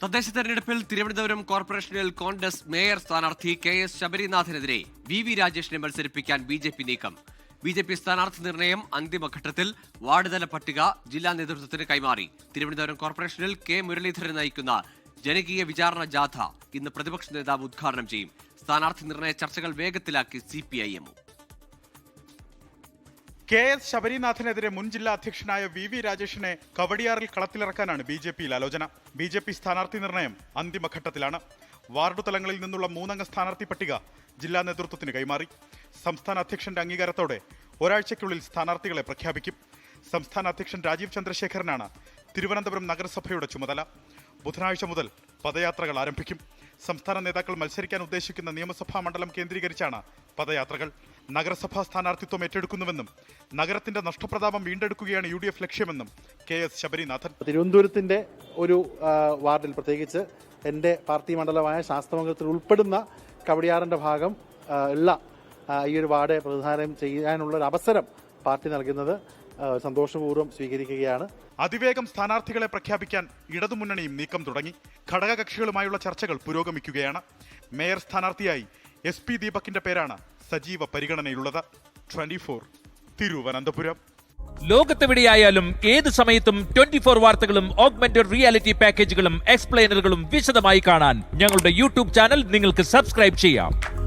തദ്ദേശ തെരഞ്ഞെടുപ്പിൽ തിരുവനന്തപുരം കോർപ്പറേഷനിൽ കോൺഗ്രസ് മേയർ സ്ഥാനാർത്ഥി കെ എസ് ശബരിനാഥിനെതിരെ വി വി രാജേഷിനെ മത്സരിപ്പിക്കാൻ ബി ജെ പി നീക്കം. ബി ജെ പി സ്ഥാനാർത്ഥി നിർണയം അന്തിമഘട്ടത്തിൽ വാർഡുതല പട്ടിക ജില്ലാ നേതൃത്വത്തിന് കൈമാറി. തിരുവനന്തപുരം കോർപ്പറേഷനിൽ കെ മുരളീധരൻ നയിക്കുന്ന ജനകീയ വിചാരണ ജാഥ ഇന്ന് പ്രതിപക്ഷ നേതാവ് ഉദ്ഘാടനം ചെയ്യും. സ്ഥാനാർത്ഥി നിർണയ ചർച്ചകൾ വേഗത്തിലാക്കി സി പി ഐ എമ്മും കെ എസ് ശബരിനാഥിനെതിരെ മുൻ ജില്ലാ അധ്യക്ഷനായ വി വി രാജേഷിനെ കവടിയാറിൽ കളത്തിലിറക്കാനാണ് ബി ജെ പിയിൽ ആലോചന. ബി ജെ പി സ്ഥാനാർത്ഥി നിർണയം അന്തിമഘട്ടത്തിലാണ്. വാർഡ് തലങ്ങളിൽ നിന്നുള്ള മൂന്നംഗ സ്ഥാനാർത്ഥി പട്ടിക ജില്ലാ നേതൃത്വത്തിന് കൈമാറി. സംസ്ഥാന അധ്യക്ഷന്റെ അംഗീകാരത്തോടെ ഒരാഴ്ചയ്ക്കുള്ളിൽ സ്ഥാനാർത്ഥികളെ പ്രഖ്യാപിക്കും. സംസ്ഥാന അധ്യക്ഷൻ രാജീവ് ചന്ദ്രശേഖരനാണ് തിരുവനന്തപുരം നഗരസഭയുടെ ചുമതല. ബുധനാഴ്ച മുതൽ പദയാത്രകൾ ആരംഭിക്കും. സംസ്ഥാന നേതാക്കൾ മത്സരിക്കാൻ ഉദ്ദേശിക്കുന്ന നിയമസഭാ മണ്ഡലം കേന്ദ്രീകരിച്ചാണ് പദയാത്രകൾ. നഗരസഭാ സ്ഥാനാർത്ഥിത്വം ഏറ്റെടുക്കുന്നുവെന്നും നഗരത്തിന്റെ നഷ്ടപ്രതാപം വീണ്ടെടുക്കുകയാണ് യു ഡി എഫ് ലക്ഷ്യമെന്നും കെ എസ് ശബരിനാഥൻ. തിരുവനന്തപുരത്തിന്റെ ഒരു വാർഡിൽ പ്രത്യേകിച്ച് എന്റെ പാർട്ടി മണ്ഡലമായ ശാസ്ത്രമംഗലത്തിൽ ഉൾപ്പെടുന്ന കവടിയാറിന്റെ ഭാഗം ഉള്ള ഈ ഒരു വാർഡ് പ്രതിനിധാനം ചെയ്യാനുള്ള ഒരു അവസരം പാർട്ടി നൽകുന്നത് സന്തോഷപൂർവം സ്വീകരിക്കുകയാണ്. അതിവേഗം സ്ഥാനാർത്ഥികളെ പ്രഖ്യാപിക്കാൻ ഇടതുമുന്നണിയും നീക്കം തുടങ്ങി. ഘടകകക്ഷികളുമായുള്ള ചർച്ചകൾ പുരോഗമിക്കുകയാണ്. മേയർ സ്ഥാനാർത്ഥിയായി എസ് പി ദീപക്കിന്റെ പേരാണ് സജീവ പരിഗണനയിലുള്ളത്. Twenty four Thiruvananthapuram. ലോകത്തെവിടെയായാലും ഏത് സമയത്തും ട്വന്റി ഫോർ വാർത്തകളും ഓഗ്മെന്റഡ് റിയാലിറ്റി പാക്കേജുകളും എക്സ്പ്ലെയിനറുകളും വിശദമായി കാണാൻ ഞങ്ങളുടെ യൂട്യൂബ് ചാനൽ നിങ്ങൾക്ക് സബ്സ്ക്രൈബ് ചെയ്യാം.